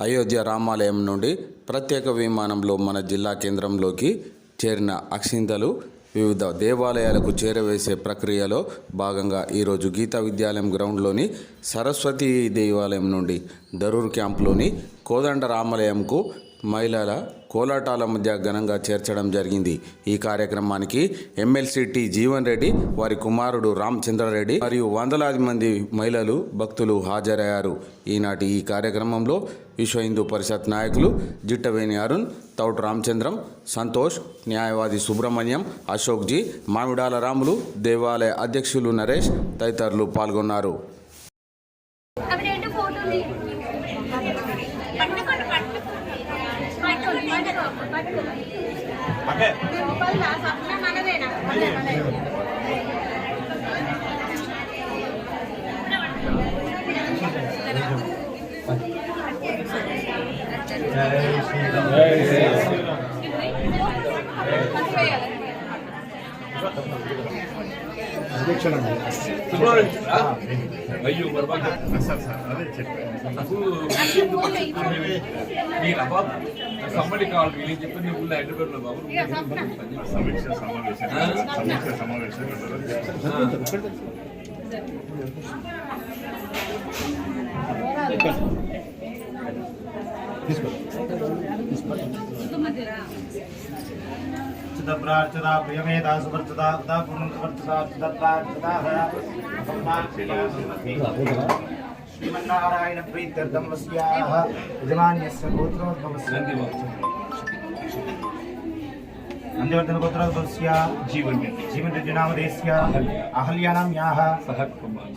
అయోధ్య రామాలయం నుండి ప్రత్యేక విమానంలో మన జిల్లా కేంద్రంలోకి చేరిన అక్షింతలు వివిధ దేవాలయాలకు చేరవేసే ప్రక్రియలో భాగంగా ఈరోజు గీతా విద్యాలయం గ్రౌండ్లోని సరస్వతి దేవాలయం నుండి దరూర్ క్యాంప్లోని కోదండ రామాలయంకు మహిళల కోలాటాల మధ్య ఘనంగా చేర్చడం జరిగింది. ఈ కార్యక్రమానికి ఎమ్మెల్సీ టి జీవన్ రెడ్డి వారి కుమారుడు రామచంద్రారెడ్డి మరియు వందలాది మంది మహిళలు భక్తులు హాజరయ్యారు. ఈనాటి ఈ కార్యక్రమంలో విశ్వ హిందూ పరిషత్ నాయకులు జిట్టవేణి అరుణ్ తౌట్ రామచంద్రం సంతోష్ న్యాయవాది సుబ్రహ్మణ్యం అశోక్ జీ మామిడాల రాములు దేవాలయ అధ్యక్షులు నరేష్ తదితరులు పాల్గొన్నారు. లోపల స్వప్న మనదేనా మనదే మనదే అయ్యో బర్బాద్ మీరు అబ్బా. సంబడి కావాలి నేను చెప్పింది ఊళ్ళో హైదరాబాద్లో బాబు సమీక్ష సమావేశం సమీక్ష సమావేశం చిత్తప్రార్చిత ప్రియమేధా సువర్చిత ఉదా పూర్ణం సువర్చిత చిత్తప్రార్చిత శ్రీమన్నారాయణ ప్రీత్యర్థం వస్యాః యజమాన్యస్య గోత్రోద్భవస్య. నందివర్ధన గోత్రోద్భవస్య. జీవన్ జీవన్ రెడ్డి నామధేస్య అహల్యానాం యాః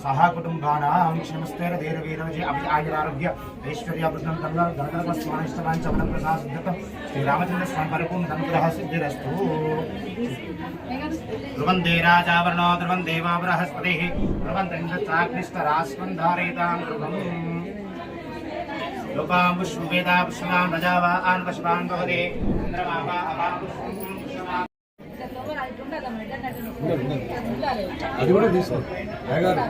సహ కుటుంబానాం. క్షమస్తేర ధీర వీరోజి అభి ఆయురారోగ్య. ఐశ్వర్యాభృతం కల్ల ధనకల్ప స్వానిష్టవాన్ చవనం ప్రసాద శ్రీరామచంద్ర స్వామి పరిపూర్ణ అనుగ్రహ సిద్ధిరస్తు. ధ్రువందే రాజావరణో ధ్రువం దేవా బృహస్పతి ధ్రువం త్రింద్రాగ్నిష్టరాస్వం ధారయితాం ధ్రువం లోపాం పుష్పం వేదా పుష్పమాన్ ప్రజావా ఆన్ పుష్పాన్ భవదే ఇంద్రమావా అపాం పుష్పం పుష్పమాన్ అది కూడా తీసుకో అయ్యగారు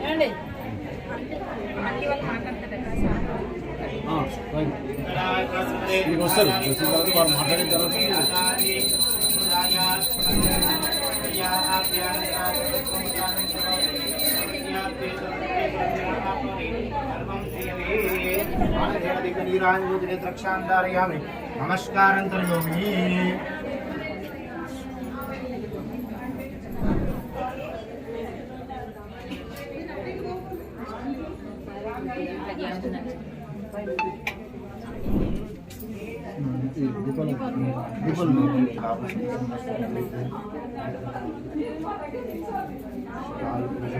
ఆ, రైట్. మీకు వస్తారు వచ్చిన తర్వాత వారు మాట్లాడిన తర్వాత ద్రక్షాంధారయామి నమస్కారం కరోమి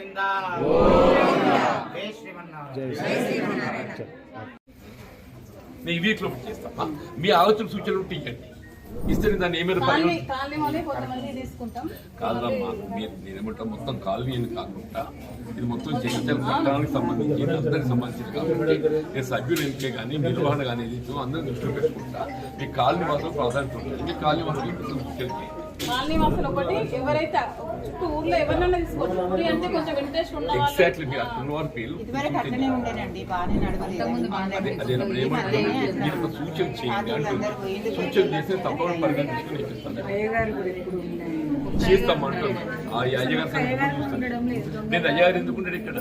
గోవింద. జై శ్రీమన్నారాయణ. నేను ఈ వీక్లో చేస్తాను మీ ఆలోచన సూచనలు ఉంటే ఇవ్వండి. ఇస్తే నేను దాన్ని ఏమైనా కాదమ్మా మీరు నేనేమంటా మొత్తం కాలనీ అని కాకుండా ఇది మొత్తం జగిత్యాల పట్టణానికి సంబంధించి అందరికి సంబంధించింది కాబట్టి నేను సభ్యులు ఎంపిక కానీ నిర్వహణ కానీ ఇచ్చో అందరూ దృష్టిలో పెట్టుకుంటా. మీ కాలనీ మాత్రం ప్రాధాన్యత ఉంటుంది. మీ కాలనీ మాత్రం తీసుకెళ్ళి కాలనీ వాసులు ఒకటి ఎవరైతే చుట్టూ ఊర్లో ఎవరినైనా తీసుకోవచ్చు. ఊరి అంటే కొంచెం ఇంట్రెస్ట్ ఉన్న ఎగ్జాక్ట్లీ మీరు అక్కడ వారి పేరు ఇదివరకు అట్లనే ఉండేనండి బాగానే నడవలేదు. అదే సూచన చేయండి సూచన చేస్తే తప్పకుండా పరిగణించుకుని ఇప్పిస్తాను అయ్యగారు ఎందుకుంటాడు ఇక్కడ?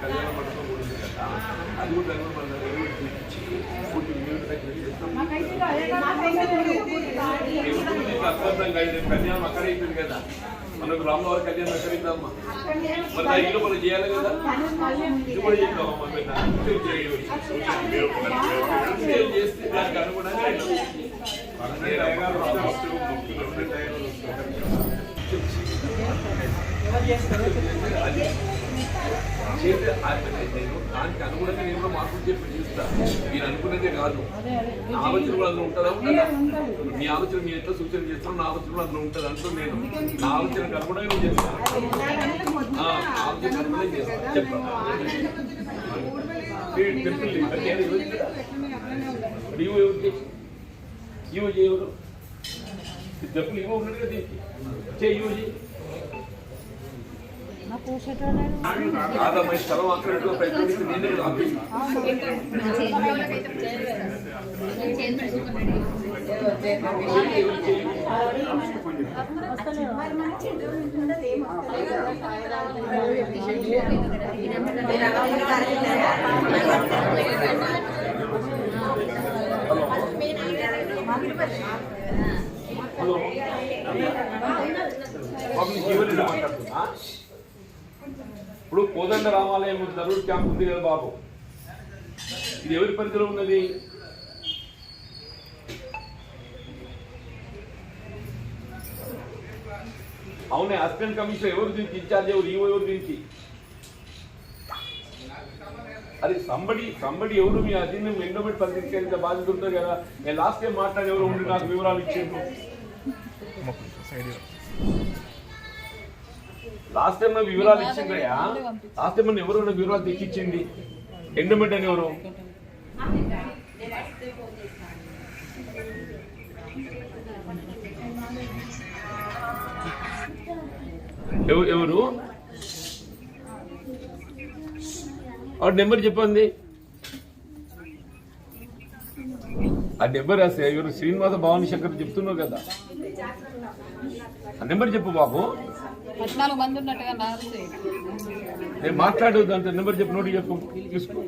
కళ్యాణ మండపం ఉంది కదా అది కూడా మన మీరు దగ్గర చేస్తాం కళ్యాణం అక్కడ అయిపోయింది కదా. మనకు రామవారి కళ్యాణం ఎక్కడ అవుతుందమ్మా మరి ఆ ఇల్లు మనం చేయాలి కదా ఇది కూడా చేద్దామమ్మా పెట్ట. ఇది చేయాలి. చేస్తే దానికి అనుగుణంగా ఇల్లు. రకాలు నేను దానికి అనుగుణంగా నేను కూడా మార్పులు చెప్పి చేస్తా. మీరు అనుకున్నదే కాదు. నా ఆలోచన కూడా అందులో ఉంటుందా? ఉండదా మీ ఆలోచన మీరు ఎట్లా సూచన చేస్తాను నా ఆలోచన కూడా అందులో ఉంటుంది? అంటూ నేను. నా ఆలోచనకు అనుగుణంగా నేను చేస్తాను. ఆ, ఆలోచన అనుగుణంగా చేస్తాను. చెప్తాను టెంపుల్ ఇవ్వ ఎవరికి ఇవ్వ చేయవరు. డబ్బులు ఇవ్వ ఉన్నది కదా దీనికి. చేయి ఇవ్వ చేయి కాదమ్మా ఈ స్థలం అక్కడ ఎక్కడో ప్రయత్నిస్తే నేనే ఆపేసి హలో బాబు నీకు ఇవ్వలేదు మాట్లాడుతున్నా ఇప్పుడు కోదండ రామాలయం దరూర్ క్యాంప్ ఉంది కదా బాబు. ఇది ఎవరి పరిధిలో ఉన్నది? అవునే అసిస్టెంట్ కమిషనర్ ఎవరు దీనికి ఇన్ఛార్జ్ ఎవరు ఈవో ఎవరు దీనికి? అది సంబడి సంబడి ఎవరు? మీ అధీన ఎండోమెంట్ పరిధికి బాధ్యత ఉంటుంది కదా. నేను లాస్ట్ టైం మాట్లాడే ఎవరు ఉండి నాకు వివరాలు ఇచ్చేందుకు లాస్ట్ టైం నాకు వివరాలు ఇచ్చిందయ్యా లాస్ట్ టైం ఎవరు నాకు వివరాలు తెచ్చిచ్చింది? ఎండోమెంట్ అని ఎవరు? ఎవ- ఎవరు? నెంబర్ చెప్పండి. ఆ నెంబర్ రాస్తే ఎవరు శ్రీనివాస భవానీ శంకర్ చెప్తున్నావు కదా. ఆ నెంబర్ చెప్పు బాబు. పద్నాలుగు మంది ఉన్నట్టుగా నాకు నేను మాట్లాడు దాంతో నెంబర్ చెప్పు నోటి చెప్పు తీసుకో.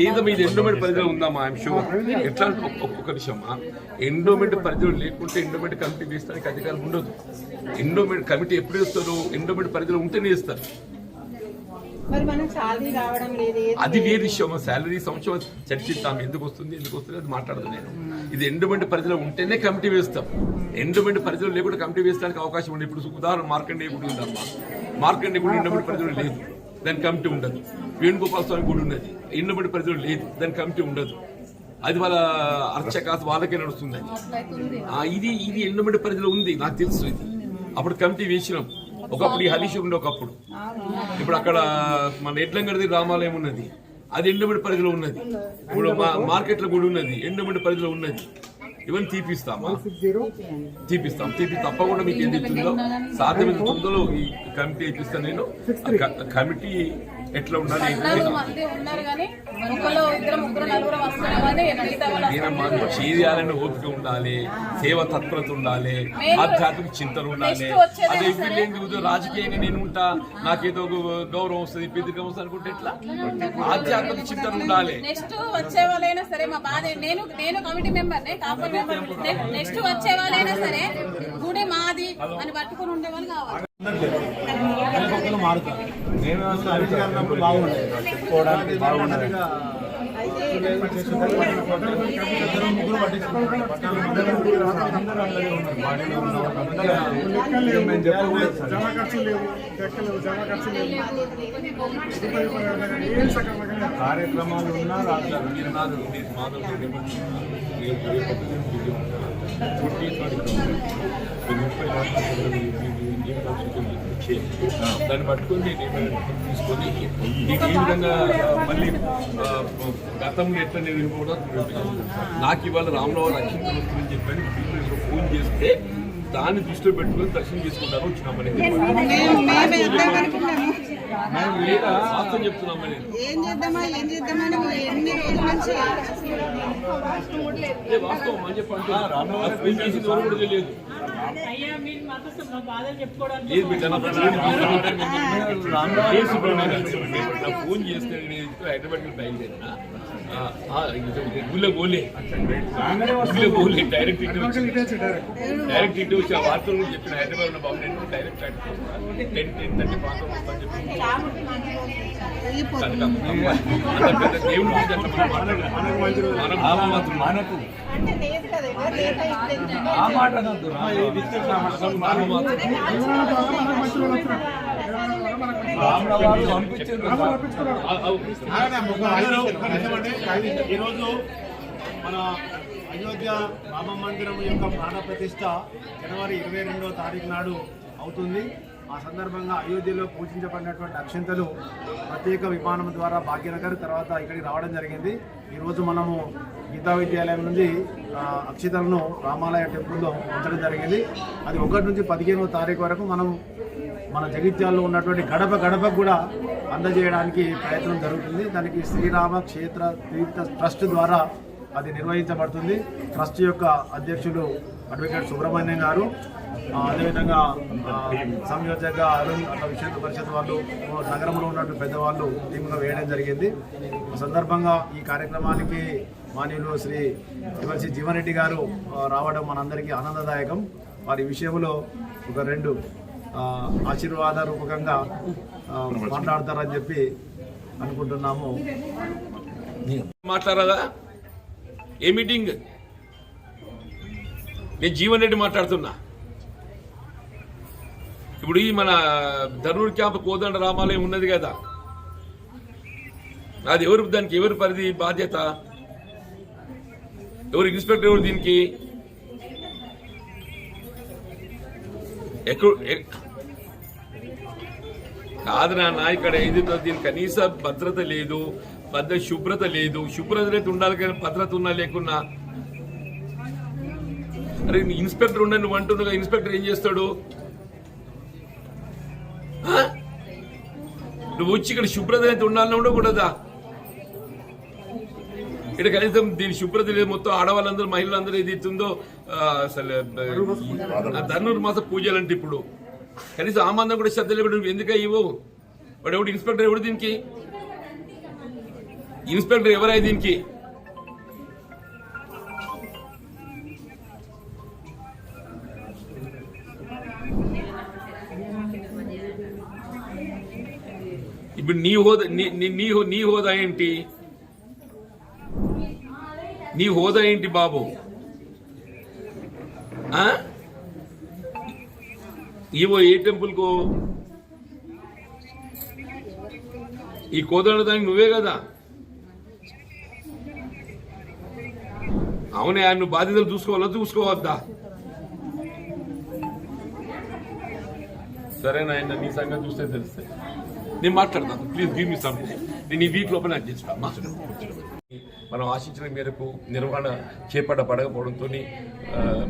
లేదా మీది ఎండోమెంట్ పరిధిలో ఉందామా ఐఎమ్ షూర్ ఎట్లా ఒక్క- ఒక్కొక్క విషయమా ఎండోమెంట్ పరిధిలో లేకుంటే ఎండోమెంట్ కమిటీ వేస్తానికి అధికారం ఉండదు. ఎండోమెంట్ కమిటీ ఎప్పుడు వేస్తారు ఎండోమెంట్ పరిధిలో ఉంటేనే వేస్తారు మరి మనకు సాలరీ రావడం లేదు అది వేరే విషయం. శాలరీ సంవత్సరం చర్చిస్తాం. ఎందుకు వస్తుంది? ఎందుకు వస్తుంది? అది మాట్లాడదు నేను. ఇది ఎండోమెంట్ పరిధిలో ఉంటేనే కమిటీ వేస్తాం. ఎండోమెంట్ పరిధిలో లేకుండా కమిటీ వేయడానికి అవకాశం ఉంది ఇప్పుడు ఉదాహరణ మార్కండే గుడి ఉందమ్మా. మార్కండే గుడి ఎండోమెంట్ పరిధిలో లేదు. దాని కమిటీ ఉండదు. వేణుగోపాల స్వామి గుడి ఉన్నది. ఎండోమెంట్ పరిధిలో లేదు. దాని కమిటీ ఉండదు. అది వాళ్ళ అర్చక వాళ్ళకే నడుస్తుంది. అది ఆ, ఇది ఇది ఎండోమెంట్ పరిధిలో ఉంది. నాకు తెలుసు ఇది. అప్పుడు కమిటీ వేసినాం. ఒకప్పుడు ఈ హరీష్ ఉండే ఒకప్పుడు. ఇప్పుడు అక్కడ మన ఎట్లంగడిది రామాలయం ఉన్నది. అది ఎండమిడి పరిధిలో ఉన్నది. ఇప్పుడు మా- మార్కెట్లో కూడా ఉన్నది. ఎండమిడి పరిధిలో ఉన్నది. ఇవన్నీ తీపిస్తామా? తీపిస్తాం. తీపి తప్పకుండా మీకు ఏం చెప్తుందో సాధ్యమైన తొందరలో ఈ కమిటీ ఇప్పిస్తాను నేను. కమిటీ ఎట్లా ఉండాలి వాళ్ళు దీనమ్మా చేయాలని ఓపిక ఉండాలి సేవ తత్పరత ఉండాలి ఆధ్యాత్మిక చింతన ఉండాలి. అదే ఉదయం రాజకీయంగా నేను ఉంటా నాకేదో గౌరవం వస్తుంది పెద్దరికం వస్తుంది అనుకుంటే ఎట్లా? ఆధ్యాత్మిక చింతన ఉండాలి. నెక్స్ట్ వచ్చే వాళ్ళైనా సరే మా బాధ నేను నేను కమిటీ మెంబర్ నెక్స్ట్ వచ్చే వాళ్ళైనా సరే గుడి మాది అని పట్టుకుని ఉండే వాళ్ళు కావాలి. ఒక్కొక్కరు మారుతారు నేను అసలు అధికారులకు బాగుండేది చెప్పుకోవడానికి బాగుండేది ఇద్దరు ముగ్గురు పట్టించుకుంటారు అందరూ అందరూ ఉన్నారు బాడీలో ఉన్నారు మేము చెప్పకూడదు సార్ జమ ఖర్చు లేవు లెక్కలు జమ ఖర్చు లేవు ఏం సగం కార్యక్రమాలు ఉన్నా రాస్తారు మీరు నాకు మీరు మాధవ్ సూచనలు చేయండి. దాన్ని పట్టుకొని తీసుకొని మీకు ఈ విధంగా మళ్ళీ ఆ, గతంలో ఎట్లా నేను కూడా నాకు ఇవాళ రామరావు రక్షించడం వస్తుందని చెప్పని ఫోన్ చేస్తే దాన్ని దృష్టిలో పెట్టుకొని దర్శనం చేసుకుంటాను వచ్చినామని. వాస్తవం చెప్తున్నామని. వాస్తవం అని చేసింది ఎవరు కూడా తెలియదు. ఫోన్ చేస్తే హైదరాబాద్ బయలుదేరినా ఊళ్ళో పోలే ఊళ్ళో పోలే డైరెక్ట్ ఇటు డైరెక్ట్ ఇటు వచ్చి ఆ వార్తలు కూడా చెప్పిన హైదరాబాద్ ఉన్న బాబు నేను డైరెక్ట్ టెన్ టెన్ థర్టీ ప్రాంతం వస్తాను చెప్పి. మనకు అంటే లేదు కదా ఎవరు లేట్ అయితే ఆ మాట అనొద్దు. అసలు మనం మాత్రం ఆ, ఆ, ఈరోజు మన అయోధ్య రామ మందిరం యొక్క ప్రాణ ప్రతిష్ట జనవరి ఇరవై రెండవ తారీఖు నాడు అవుతుంది. ఆ సందర్భంగా అయోధ్యలో పూజించబడినటువంటి అక్షంతలు ప్రత్యేక విమానం ద్వారా భాగ్యనగర్ తర్వాత ఇక్కడికి రావడం జరిగింది. ఈరోజు మనము గీతా విద్యాలయం నుండి అక్షితలను రామాలయ టెంపుల్లో ఉంచడం జరిగింది. అది ఒకటి నుంచి పదిహేనవ తారీఖు వరకు మనం మన జగిత్యాల్లో ఉన్నటువంటి గడప గడపకు కూడా అందజేయడానికి ప్రయత్నం జరుగుతుంది. దానికి శ్రీరామ క్షేత్ర తీర్థ ట్రస్ట్ ద్వారా అది నిర్వహించబడుతుంది. ట్రస్ట్ యొక్క అధ్యక్షులు అడ్వకేట్ సుబ్రహ్మణ్యం గారు అదేవిధంగా సంయోజక అరుణ్ అట్లా విషయ పరిషత్ వాళ్ళు నగరంలో ఉన్నటువంటి పెద్దవాళ్ళు టీంగా వేయడం జరిగింది. సందర్భంగా ఈ కార్యక్రమానికి మాన్యులు శ్రీ ఇవర్సి జీవన్ గారు రావడం మనందరికీ ఆనందదాయకం. వారి విషయంలో ఒక రెండు ఆశీర్వాద రూపకంగా మాట్లాడతారని చెప్పి అనుకుంటున్నాము. మాట్లాడదా ఏ మీటింగ్? నేను జీవన్ రెడ్డి మాట్లాడుతున్నా. ఇప్పుడు ఈ మన ధర్మూర్ క్యాంప్ కోదండ రామాలయం ఉన్నది కదా. అది ఎవరు దానికి ఎవరి పరిధి బాధ్యత? ఎవరు ఇన్స్పెక్టర్ ఎవరు దీనికి? ఎక్కడ కాదు నాన్న ఇక్కడ ఏదితో దీనికి కనీస భద్రత లేదు భద్ర శుభ్రత లేదు. శుభ్రత అయితే ఉండాలి కానీ భద్రత ఉన్నా లేకున్నా. అరే ఇన్స్పెక్టర్ ఉండే నువ్వు అంటున్నావు ఇన్స్పెక్టర్ ఏం చేస్తాడు? నువ్వు వచ్చి ఇక్కడ శుభ్రత అయితే ఉండాలని ఉండకూడదా? ఇక్కడ కనీసం దీని శుభ్రత లేదు మొత్తం ఆడవాళ్ళందరూ మహిళలందరూ ఏది ఇస్తుందో అసలు ధనుర్మాస పూజలు అంటే ఇప్పుడు. కనీసం ఆ మందం కూడా శ్రద్ధ లేకుండా నువ్వు ఎందుకు ఇవ్వు? వాడు ఎవడు? ఇన్స్పెక్టర్ ఎవడు దీనికి? ఇన్స్పెక్టర్ ఎవరై దీనికి? ఇప్పుడు నీ హోదా నీ- నీ- నీ హోదా ఏంటి? నీ హోదా ఏంటి బాబు? ఆ? ఈవో ఏ టెంపుల్కు? ఈ కోదండ దానికి నువ్వే కదా? అవునే ఆయన నువ్వు బాధ్యతలు చూసుకోవాలా? చూసుకోవద్దా? సరే నాయన నీ సంగతి చూస్తే తెలుస్తాయి. నేను మాట్లాడతాను. ప్లీజ్ గివ్ మీ సమ్ నేను ఈ వీక్ లోపల నాకు చేస్తాను మనం ఆశించిన మేరకు నిర్వహణ చేపట్టబడకపోవడంతో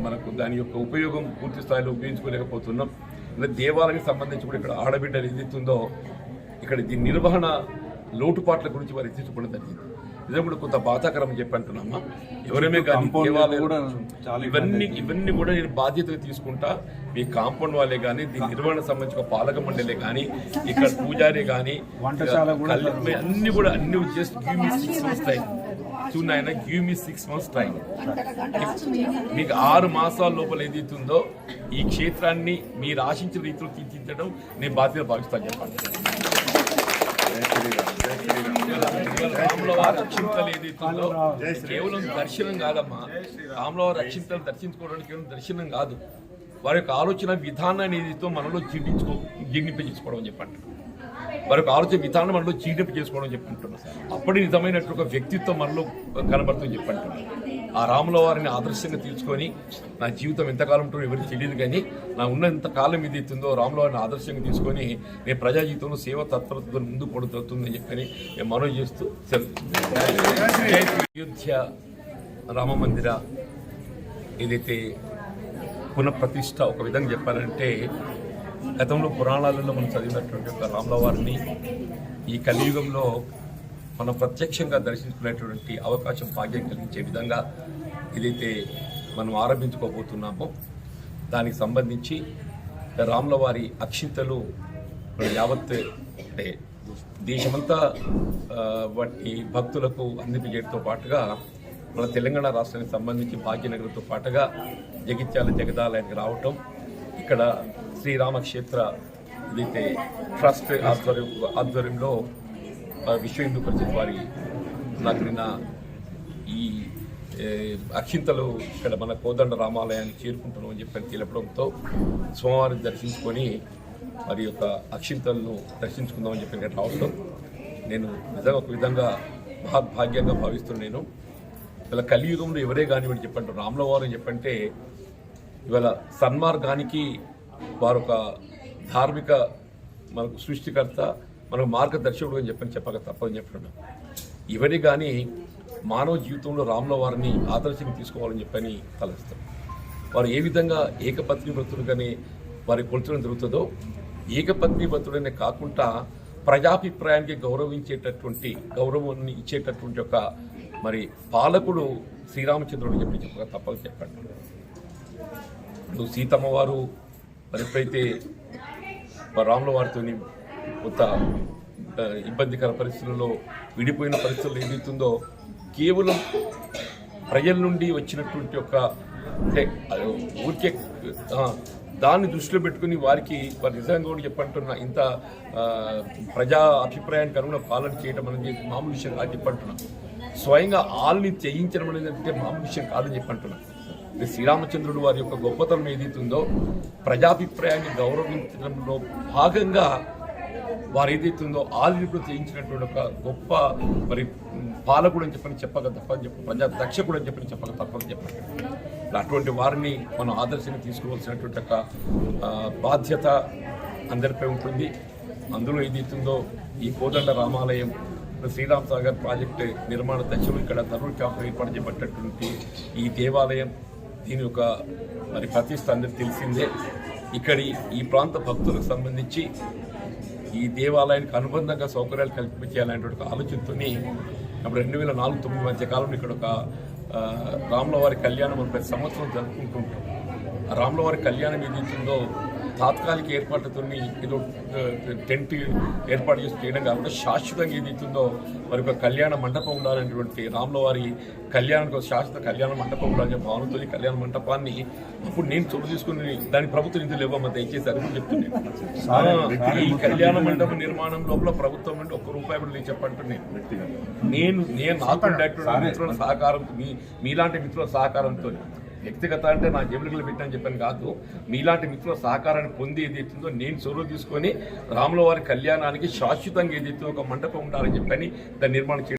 మనకు దాని యొక్క ఉపయోగం పూర్తి స్థాయిలో ఉపయోగించుకోలేకపోతున్నాం. ఇలా దేవాలయానికి సంబంధించి కూడా ఇక్కడ ఆడబిడ్డలు ఏదైతుందో ఇక్కడ దీని నిర్వహణ లోటుపాట్ల గురించి వారు ఎత్తించుకోవడం జరిగింది. నిజం కూడా కొంత బాధాకరం అని చెప్పి అంటున్నామా? ఎవరేమే కానీ ఇవన్నీ ఇవన్నీ కూడా నేను బాధ్యతగా తీసుకుంటా మీ కాంపౌండ్ వాళ్ళే కానీ దీని నిర్వహణ సంబంధించిన పాలక మండలే కానీ ఇక్కడ పూజారి కానీ అన్ని కూడా అన్ని just give me six months time చూనాయన give me six months time మీకు ఆరు మాసాల లోపల ఏదైతుందో ఈ క్షేత్రాన్ని మీరు ఆశించిన రీతిలో తీర్చిదిద్దడం నేను బాధ్యత భావిస్తాను చెప్పండి. అక్షింతలు ఏదైతుందో కేవలం దర్శనం కాదమ్మా. రాముల వారి అక్షింతలు దర్శించుకోవడానికి కేవలం దర్శనం కాదు. వారి యొక్క ఆలోచన విధానాన్ని ఏదైతే మనలో జీర్ణించుకో జీర్ణింపజేసుకోవడం అని చెప్పండి. వారి ఆలోచన విధానం మనలో జీర్ణింప చేసుకోవడం చెప్పుకుంటున్నాం. అప్పటి నిజమైనట్టు ఒక వ్యక్తిత్వం మనలో కనబడుతుంది చెప్పంటున్నాం. ఆ రాముల వారిని ఆదర్శంగా తీసుకొని నా జీవితం ఎంతకాలం ఉంటుందో ఎవరికి తెలియదు కానీ నా ఉన్నంత కాలం ఇది ఎత్తుందో రాముల వారిని ఆదర్శంగా తీసుకొని నేను ప్రజా జీవితంలో సేవ తత్పరతతో ముందు పడుతుందని చెప్పని నేను మనవి చేస్తూ అయోధ్య రామ మందిర ఏదైతే పునఃప్రతిష్ట ఒక విధంగా చెప్పాలంటే గతంలో పురాణాలలో మనం చదివినటువంటి ఒక రాములవారిని ఈ కలియుగంలో మనం ప్రత్యక్షంగా దర్శించుకునేటువంటి అవకాశం భాగ్యం కలిగించే విధంగా ఏదైతే మనం ఆరంభించుకోబోతున్నామో దానికి సంబంధించి రాములవారి అక్షింతలు యావత్ అంటే దేశమంతా వాటి భక్తులకు అందింపజేయడంతో పాటుగా మన తెలంగాణ రాష్ట్రానికి సంబంధించి భాగ్యనగరంతో పాటుగా జగిత్యాల జగదాలయానికి రావటం ఇక్కడ శ్రీరామక్షేత్ర ఏదైతే ట్రస్ట్ ఆధ్వర్యం ఆధ్వర్యంలో విశ్వ హిందూ పరిషత్ వారి నాకు ఈ అక్షింతలు ఇక్కడ మన కోదండ రామాలయాన్ని చేరుకుంటున్నాం అని చెప్పని తెలపడంతో సోమవారం దర్శించుకొని మరి యొక్క అక్షింతలను దర్శించుకుందామని చెప్పి ఇక్కడ రావడం నేను నిజంగా ఒక విధంగా మహాభాగ్యంగా భావిస్తున్నాను నేను. ఇలా కలియుగంలో ఎవరే కానివ్వండి చెప్పండి రామలవారు అని చెప్పంటే ఇవాళ సన్మార్గానికి వారు ఒక ధార్మిక మనకు సృష్టికర్త మనకు మార్గదర్శకుడు అని చెప్పని చెప్పక తప్పని చెప్పడం. ఇవని కానీ మానవ జీవితంలో రాముల వారిని ఆదర్శంగా తీసుకోవాలని చెప్పని తలస్తాం వారు ఏ విధంగా ఏకపత్ని కానీ వారి కొలుచడం జరుగుతుందో ఏకపత్ని భక్తుడనే కాకుండా ప్రజాభిప్రాయానికి గౌరవించేటటువంటి గౌరవాన్ని ఇచ్చేటటువంటి ఒక మరి పాలకుడు శ్రీరామచంద్రుడు చెప్పి చెప్పక తప్పక చెప్పండి. ఇప్పుడు సీతమ్మ వారు మరి ఎప్పుడైతే మరి రాముల వారితో కొంత ఇబ్బందికర పరిస్థితుల్లో విడిపోయిన పరిస్థితుల్లో ఏదైతుందో కేవలం ప్రజల నుండి వచ్చినటువంటి ఒక అంటే ఊరికే దాన్ని దృష్టిలో పెట్టుకుని వారికి వారి నిజంగా కూడా చెప్పంటున్నా ఇంత ప్రజా అభిప్రాయానికి అనుగుణ పాలన చేయడం అనేది మామూలు విషయం కాదు చెప్పంటున్నా. స్వయంగా ఆల్ని చేయించడం అనేది అంటే మామూలు విషయం కాదని చెప్పంటున్నా. శ్రీరామచంద్రుడు వారి యొక్క గొప్పతనం ఏదైతుందో ప్రజాభిప్రాయాన్ని గౌరవించడంలో భాగంగా వారు ఏదైతుందో ఆల్రెడీ చేయించినటువంటి ఒక గొప్ప మరి పాలకుడు అని చెప్పని చెప్పక తప్పని చెప్పి ప్రజా దక్షకుడు అని చెప్పని చెప్పక తప్పని చెప్పండి అటువంటి వారిని మనం ఆదర్శంగా తీసుకోవాల్సినటువంటి ఒక బాధ్యత అందరిపై ఉంటుంది. అందులో ఏదైతుందో ఈ కోదండ రామాలయం శ్రీరామ్ సాగర్ ప్రాజెక్టు నిర్మాణ దశలో ఇక్కడ ధనుర్ క్యాంపు ఏర్పాటు చేపట్టినటువంటి ఈ దేవాలయం దీని ఒక మరి ప్రతిష్ట అందరికి తెలిసిందే. ఇక్కడి ఈ ప్రాంత భక్తులకు సంబంధించి ఈ దేవాలయానికి అనుబంధంగా సౌకర్యాలు కల్పించాలనేటువంటి ఒక ఆలోచనతోని అప్పుడు రెండు వేల నాలుగు తొమ్మిది మధ్య కాలంలో ఇక్కడ ఒక రాములవారి కళ్యాణం ప్రతి సంవత్సరం జరుపుకుంటుంటాం. రాములవారి కళ్యాణం ఏదైతుందో తాత్కాలిక ఏర్పాట్లతో ఏదో టెంట్ ఏర్పాటు చేసి చేయడం కాకుండా శాశ్వతంగా ఏదైతుందో మరి ఒక కళ్యాణ మండపం ఉండాలనేటువంటి రాముల వారి కళ్యాణానికి ఒక శాశ్వత కళ్యాణ మండపం ఉండాలనే భావనతో ఈ కళ్యాణ మండపాన్ని అప్పుడు నేను చోటు తీసుకుని దాని ప్రభుత్వ నిధులు ఇవ్వమని దయచేసి కూడా చెప్తున్నాను ఈ కళ్యాణ మండపం నిర్మాణం లోపల ప్రభుత్వం నుండి ఒక్క రూపాయి కూడా నేను చెప్పంటున్నాను నేను నేను నాకు ఉండేటువంటి మిత్రుల సహకారంతో మీ మీలాంటి మిత్రుల సహకారంతో వ్యక్తిగత అంటే నా జేబులకు పెట్టని చెప్పాను కాదు. మీలాంటి మిత్రుల సహకారాన్ని పొంది ఏదైతుందో నేను చొరవ తీసుకొని రాముల వారి కళ్యాణానికి శాశ్వతంగా ఏదైతే ఒక మండపం ఉండాలని చెప్పని దాన్ని నిర్మాణం చేయడం